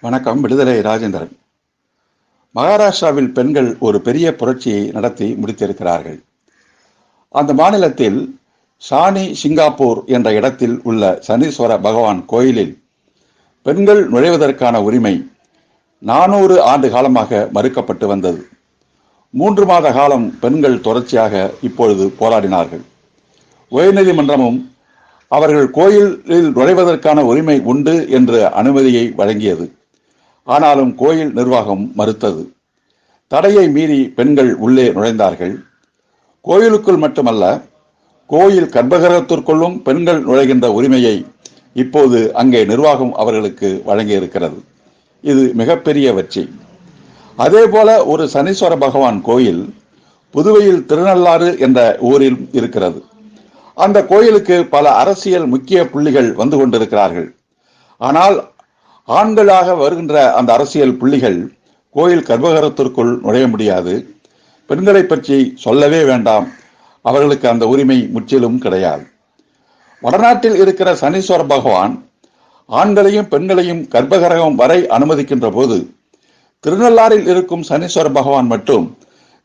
வணக்கம் விடுதலை ராஜேந்திரன். மகாராஷ்டிராவில் பெண்கள் ஒரு பெரிய புரட்சியை நடத்தி முடித்திருக்கிறார்கள். அந்த மாநிலத்தில் சாணி சிங்காப்பூர் என்ற இடத்தில் உள்ள சனீஸ்வர பகவான் கோயிலில் பெண்கள் நுழைவதற்கான உரிமை நானூறு ஆண்டு காலமாக மறுக்கப்பட்டு வந்தது. மூன்று மாத காலம் பெண்கள் தொடர்ச்சியாக இப்பொழுது போராடினார்கள். உயர்நீதிமன்றமும் அவர்கள் கோயிலில் நுழைவதற்கான உரிமை உண்டு என்ற அனுமதியை வழங்கியது. ஆனாலும் கோயில் நிர்வாகம் மறுத்தது. தடையை மீறி பெண்கள் உள்ளே நுழைந்தார்கள். கோயிலுக்குள் மட்டுமல்ல கோயில் கர்ப்பகிரகத்திற்குள்ளும் பெண்கள் நுழைகின்ற உரிமையை இப்போது அங்கே நிர்வாகம் அவர்களுக்கு வழங்கியிருக்கிறது. இது மிகப்பெரிய வெற்றி. அதே போல ஒரு சனீஸ்வர பகவான் கோயில் புதுவையில் திருநள்ளாறு என்ற ஊரில் இருக்கிறது. அந்த கோயிலுக்கு பல அரசியல் முக்கிய புள்ளிகள் வந்து கொண்டிருக்கிறார்கள். ஆனால் ஆண்களாக வருகின்ற அந்த அரசியல் புள்ளிகள் கோயில் கர்ப்பகரத்திற்குள் நுழைய முடியாது. பெண்களை பற்றி சொல்லவே வேண்டாம். அவர்களுக்கு அந்த உரிமை முற்றிலும் கிடையாது. வடநாட்டில் இருக்கிற சனீஸ்வர பகவான் ஆண்களையும் பெண்களையும் கர்ப்பகிரகம் வரை அனுமதிக்கின்ற போது திருநள்ளாறில் இருக்கும் சனீஸ்வர பகவான் மட்டும்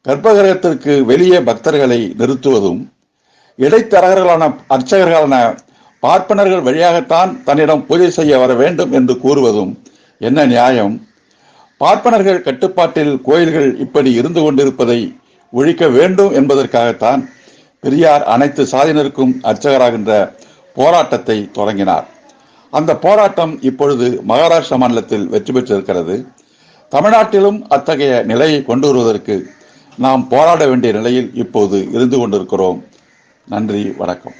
கர்ப்பகிரகத்திற்கு வெளியே பக்தர்களை நிறுத்துவதும் இடைத்தரகர்களான அர்ச்சகர்களான பார்ப்பனர்கள் வழியாகத்தான் தன்னிடம் பூஜை செய்ய வர வேண்டும் என்று கூறுவதும் என்ன நியாயம்? பார்ப்பனர்கள் கட்டுப்பாட்டில் கோயில்கள் இப்படி இருந்து கொண்டிருப்பதை ஒழிக்க வேண்டும் என்பதற்காகத்தான் பெரியார் அனைத்து சாதியினருக்கும் அர்ச்சகராகின்ற போராட்டத்தை தொடங்கினார். அந்த போராட்டம் இப்பொழுது மகாராஷ்டிரா மாநிலத்தில் வெற்றி பெற்றிருக்கிறது. தமிழ்நாட்டிலும் அத்தகைய நிலையை கொண்டு வருவதற்கு நாம் போராட வேண்டிய நிலையில் இப்போது இருந்து கொண்டிருக்கிறோம். நன்றி வணக்கம்.